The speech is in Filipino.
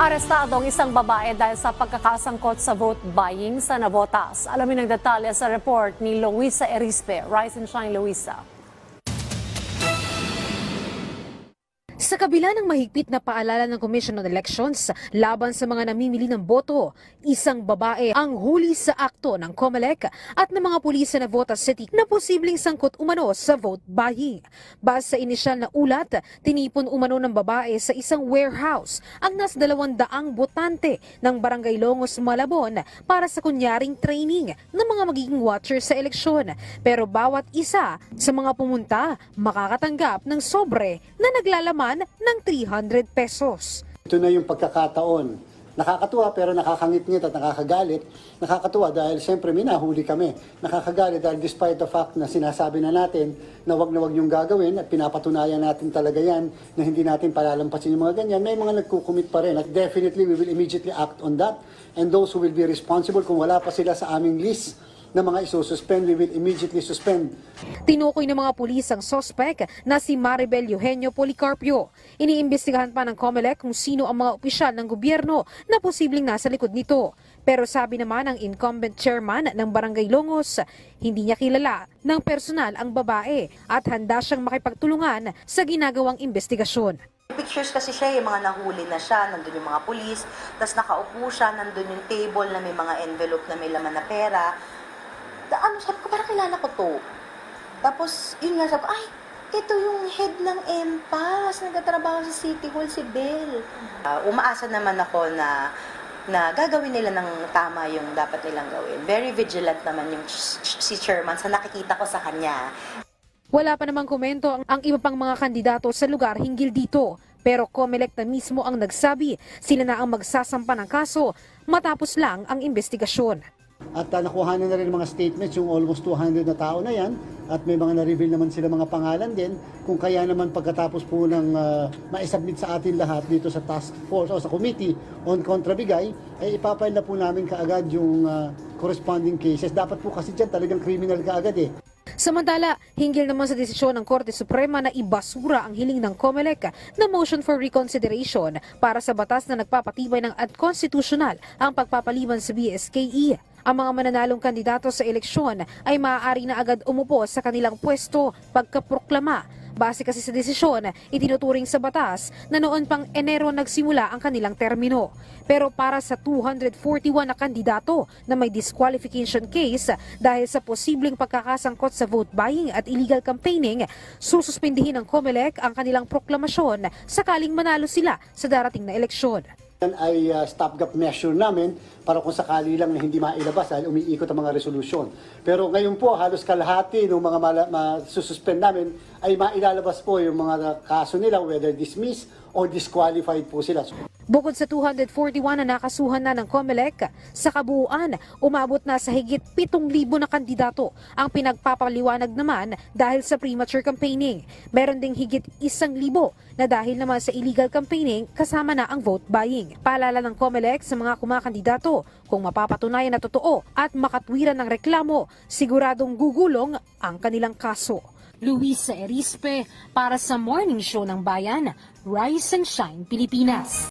Arestado ang isang babae dahil sa pagkakasangkot sa vote buying sa Navotas. Alamin ang detalye sa report ni Luisa Erispe. Rise and shine, Luisa. Sa kabila ng mahigpit na paalala ng Commission on Elections laban sa mga namimili ng boto, isang babae ang huli sa akto ng COMELEC at ng mga pulis sa Navotas City na posibleng sangkot umano sa vote buying. Base sa inisyal na ulat, tinipon umano ng babae sa isang warehouse ang nas dalawang daang botante ng Barangay Longos, Malabon para sa kunyaring training ng mga magiging watcher sa eleksyon. Pero bawat isa sa mga pumunta makakatanggap ng sobre na naglalaman ng 300 pesos. Ito na yung pagkakataon. Nakakatuwa pero nakakangit-ngit at nakakagalit. Nakakatuwa dahil siyempre may nahuli kami. Nakakagalit dahil despite the fact na sinasabi na natin na wag na wag yung gagawin at pinapatunayan natin talaga yan na hindi natin palalampasin yung mga ganyan, may mga nagkukumit pa rin. At definitely we will immediately act on that. And those who will be responsible kung wala pa sila sa aming list na mga isususpend, we will immediately suspend. Tinukoy ng mga pulis ang sospek na si Maribel Eugenio Policarpio. Iniimbestigahan pa ng COMELEC kung sino ang mga opisyal ng gobyerno na posibleng nasa likod nito. Pero sabi naman ng incumbent chairman ng Barangay Longos, hindi niya kilala ng personal ang babae at handa siyang makipagtulungan sa ginagawang investigasyon. Pictures kasi siya, yung mga nahuli na siya, nandun yung mga pulis, tapos nakaupo siya, nandun yung table na may mga envelope na may laman na pera. Ano, sabi ko, parang kilala ko to. Tapos, yun nga, sabi ko, ay, ito yung head ng EMPAS, nagtatrabaho sa City Hall, si Belle. Ah, umaasa naman ako na na gagawin nila ng tama yung dapat nilang gawin. Very vigilant naman yung si chairman sa nakikita ko sa kanya. Wala pa namang komento ang, ang iba pang mga kandidato sa lugar hinggil dito. Pero COMELEC na mismo ang nagsabi sila na ang magsasampa ng kaso matapos lang ang investigasyon. At uh, nakuha na rin mga statements yung almost 200 na tao na yan at may mga na-reveal naman sila mga pangalan din kung kaya naman pagkatapos po ng uh, ma-submit sa atin lahat dito sa task force o sa committee on kontrabigay ay ipapile na po namin kaagad yung uh, corresponding cases. Dapat po kasi dyan talagang criminal kaagad eh. Samantala, hinggil naman sa desisyon ng Korte Suprema na ibasura ang hiling ng COMELEC na motion for reconsideration para sa batas na nagpapatibay ng unconstitutional ang pagpapaliban sa BSKE. Ang mga mananalong kandidato sa eleksyon ay maaari na agad umupo sa kanilang pwesto pagkaproklama. Base kasi sa desisyon, itinuturing sa batas na noon pang Enero nagsimula ang kanilang termino. Pero para sa 241 na kandidato na may disqualification case dahil sa posibleng pagkakasangkot sa vote buying at illegal campaigning, sususpindihin ng COMELEC ang kanilang proklamasyon sakaling manalo sila sa darating na eleksyon. Yan ay uh, stopgap measure namin para kung sakali lang na hindi mailabas dahil umiikot ang mga resolusyon. Pero ngayon po, halos kalahati ng mga masususpend namin ay mailalabas po yung mga kaso nila, whether dismissed or disqualified po sila. Bukod sa 241 na nakasuhan na ng COMELEC, sa kabuuan, umabot na sa higit 7,000 na kandidato ang pinagpapaliwanag naman dahil sa premature campaigning. Meron ding higit 1,000 na dahil naman sa illegal campaigning kasama na ang vote buying. Paalala ng COMELEC sa mga kumakandidato kung mapapatunayan na totoo at makatwiran ng reklamo, siguradong gugulong ang kanilang kaso. Luisa Erispe para sa Morning Show ng Bayan, Rise and Shine Pilipinas.